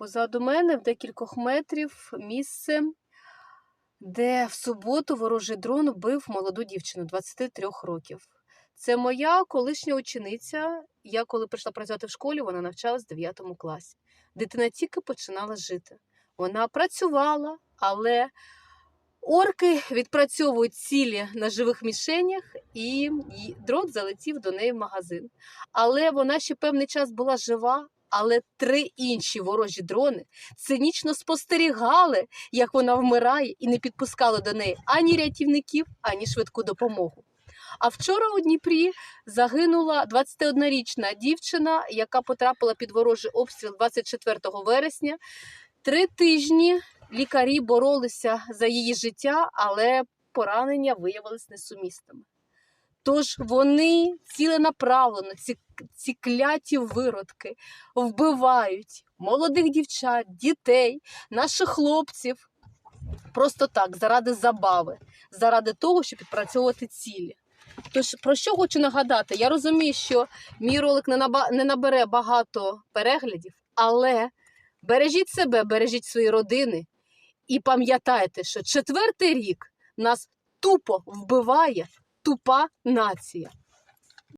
Позаду мене в декількох метрів місце, де в суботу ворожий дрон вбив молоду дівчину 23 років. Це моя колишня учениця. Я коли прийшла працювати в школі, вона навчалась в 9 класі. Дитина тільки починала жити. Вона працювала, але орки відпрацьовують цілі на живих мішенях, і дрон залетів до неї в магазин. Але вона ще певний час була жива. Але три інші ворожі дрони цинічно спостерігали, як вона вмирає, і не підпускали до неї ані рятівників, ані швидку допомогу. А вчора у Дніпрі загинула 21-річна дівчина, яка потрапила під ворожий обстріл 24 вересня. Три тижні лікарі боролися за її життя, але поранення виявилися несумісними. Тож вони ціленаправлено, ці, ці кляті виродки вбивають молодих дівчат, дітей, наших хлопців просто так, заради забави, заради того, щоб відпрацьовувати цілі. Тож про що хочу нагадати? Я розумію, що мій ролик не, наба... не набере багато переглядів, але бережіть себе, бережіть свої родини і пам'ятайте, що четвертий рік нас тупо вбиває тупа нація.